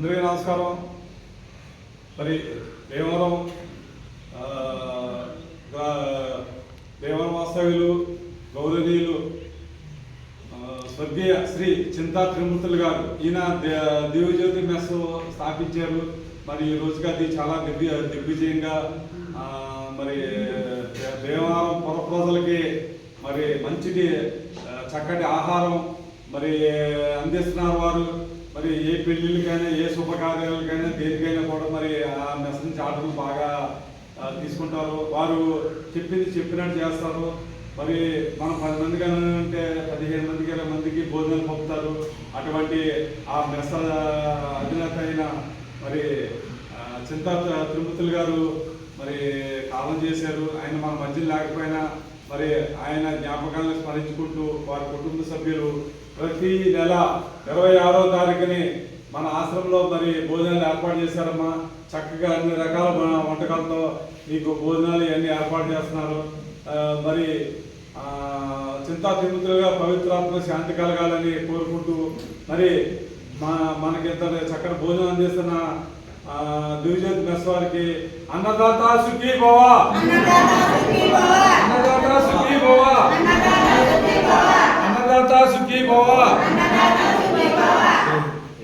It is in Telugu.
అందరికీ నమస్కారం. మరి దేవరం ఆ, వాస్తవ్యులు గౌరవనీయులు స్వర్గీయ శ్రీ చింతా త్రిమూర్తులు గారు ఈయన దే- దివ్యజ్యోతి మెస్ స్థాపించారు. మరి ఈ రోజుకి అది చాలా దిగ్వి దిగ్విజయంగా మరి దేవాలయం పొర ప్రజలకి మరి మంచిది చక్కటి ఆహారం మరి అందిస్తున్నారు వారు. మరి ఏ పెళ్ళిళ్ళకైనా ఏ శుభకార్యాలకైనా దేనికైనా కూడా మరి ఆ మెసేజ్ నుంచి ఆర్డర్లు బాగా తీసుకుంటారు. వారు చెప్పింది చెప్పినట్టు చేస్తారు. మరి మనం పది మందికి అంటే పదిహేను మందికి ఇరవై మందికి భోజనాలు పంపుతారు. అటువంటి ఆ మెస అధినేత అయిన మరి ఆ, చింతా తిరుపతులు గారు మరి కాలం చేశారు. ఆయన మన మధ్యలో లేకపోయినా మరి ఆయన జ్ఞాపకాలను స్మరించుకుంటూ వారి కుటుంబ సభ్యులు ప్రతి నెల ఇరవై ఆరో తారీఖుని మన ఆశ్రమంలో మరి భోజనాలు ఏర్పాటు చేశారమ్మా. చక్కగా అన్ని రకాల వంటకాలతో మీకు భోజనాలు ఇవన్నీ ఏర్పాటు చేస్తున్నారు. మరి చింతా తిరుమతులుగా పవిత్రాత్మ శాంతి కలగాలని కోరుకుంటూ మరి మా మనకి ఇంత చక్కటి భోజనం అందిస్తున్న దివిజ్యోతి మెస్ వారికి అన్నదాత సుఖీ బావా 자